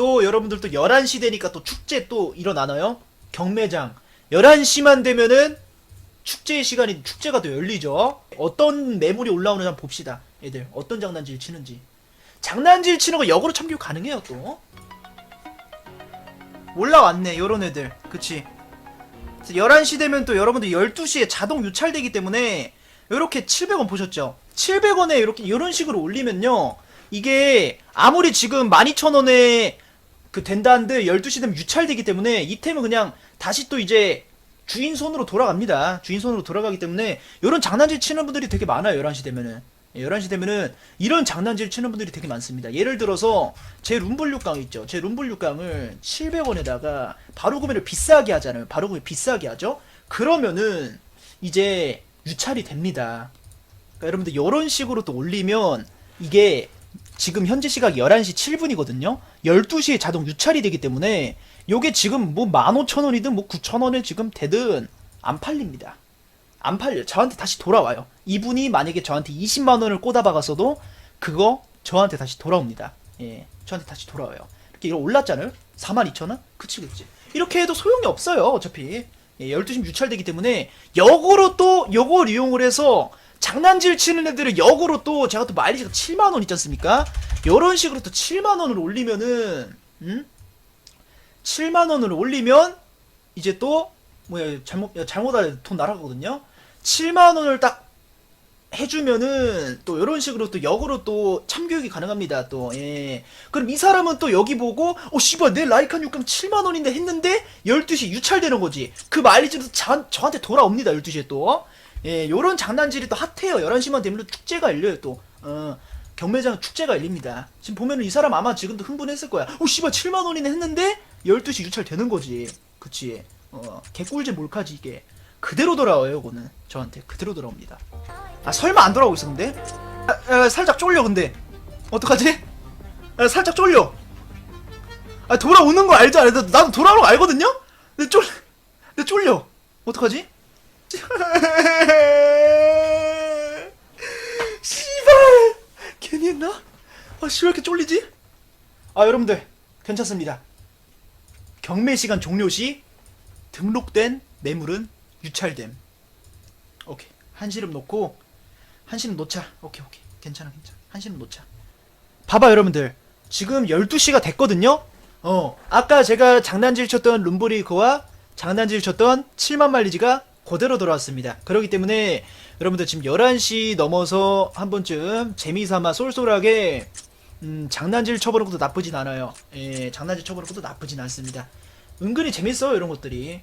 또 여러분들 또 11시 되니까 또 축제 또 일어나나요? 경매장 11시만 되면은 축제의 시간이 축제가 또 열리죠. 어떤 매물이 올라오는지 한번 봅시다. 얘들 어떤 장난질 치는지. 장난질 치는 거 역으로 참교 가능해요 또. 올라왔네 요런 애들. 그치. 11시 되면 또 여러분들 12시에 자동 유찰되기 때문에 요렇게 700원 보셨죠? 700원에 이렇게 이런 식으로 올리면요. 이게 아무리 지금 12,000원에 그 된다는데 12시 되면 유찰되기 때문에 이 템은 그냥 다시 또 이제 주인 손으로 돌아갑니다. 주인 손으로 돌아가기 때문에 이런 장난질 치는 분들이 되게 많아요. 11시 되면은. 예, 11시 되면은 이런 장난질 치는 분들이 되게 많습니다. 예를 들어서 제 룸블육강 있죠. 제 룸블육강을 700원에다가 바로 구매를 비싸게 하잖아요. 바로 구매 비싸게 하죠. 그러면은 이제 유찰이 됩니다. 그러니까 여러분들 이런 식으로 또 올리면 이게 지금 현재 시각 11시 7분이거든요. 12시에 자동 유찰이 되기 때문에 요게 지금 뭐 15,000원이든 뭐 9,000원에 지금 되든 안 팔립니다. 안 팔려. 저한테 다시 돌아와요. 이분이 만약에 저한테 20만 원을 꽂아박았어도 그거 저한테 다시 돌아옵니다. 예. 저한테 다시 돌아와요. 이렇게 이거 올랐잖아요. 42,000원? 그치 그치. 이렇게 해도 소용이 없어요. 어차피. 예, 12시 유찰되기 때문에 역으로 또 요걸 이용을 해서 장난질 치는 애들은 역으로 또 제가 또 마일리지가 7만 원 있지 않습니까? 요런 식으로 또 7만 원을 올리면은 음? 7만 원을 올리면 이제 또 뭐야 잘못 야, 잘못하면 돈 날아가거든요. 7만 원을 딱 해주면은 또 이런 식으로 또 역으로 또 참교육이 가능합니다. 또 예. 그럼 이 사람은 또 여기 보고 어 씨발 내 라이칸 육감 7만 원인데 했는데 12시 유찰되는 거지. 그 마일리지도 저, 저한테 돌아옵니다. 12시에 또. 예, 요런 장난질이 또 핫해요. 11시만 되면 또 축제가 열려요, 또. 어, 경매장 축제가 열립니다. 지금 보면은 이 사람 아마 지금도 흥분했을 거야. 어, 씨발, 7만원이네 했는데, 12시 유찰 되는 거지. 그치. 어, 개꿀잼 몰카지, 이게. 그대로 돌아와요, 이거는. 저한테. 그대로 돌아옵니다. 아, 설마 안 돌아오고 있었는데? 아, 아, 살짝 쫄려, 근데. 어떡하지? 아, 살짝 쫄려. 아, 돌아오는 거 알지? 알죠? 나도 돌아오는 거 알거든요? 근데 쫄, 근데 쫄려. 어떡하지? 씨발! 괜히 했나? 아씨 왜 이렇게 쫄리지? 아 여러분들 괜찮습니다. 경매 시간 종료 시 등록된 매물은 유찰됨. 오케이. 한시름 놓고 한시름 놓자. 오케이 오케이. 괜찮아 괜찮아. 한시름 놓자. 봐봐 여러분들. 지금 12시가 됐거든요? 어. 아까 제가 장난질 쳤던 룸브리그와 장난질 쳤던 7만 말리지가 그대로 돌아왔습니다. 그렇기 때문에 여러분들 지금 11시 넘어서 한 번쯤 재미삼아 쏠쏠하게 음, 장난질 쳐보는 것도 나쁘진 않아요. 예, 장난질 쳐보는 것도 나쁘진 않습니다. 은근히 재밌어요 이런 것들이.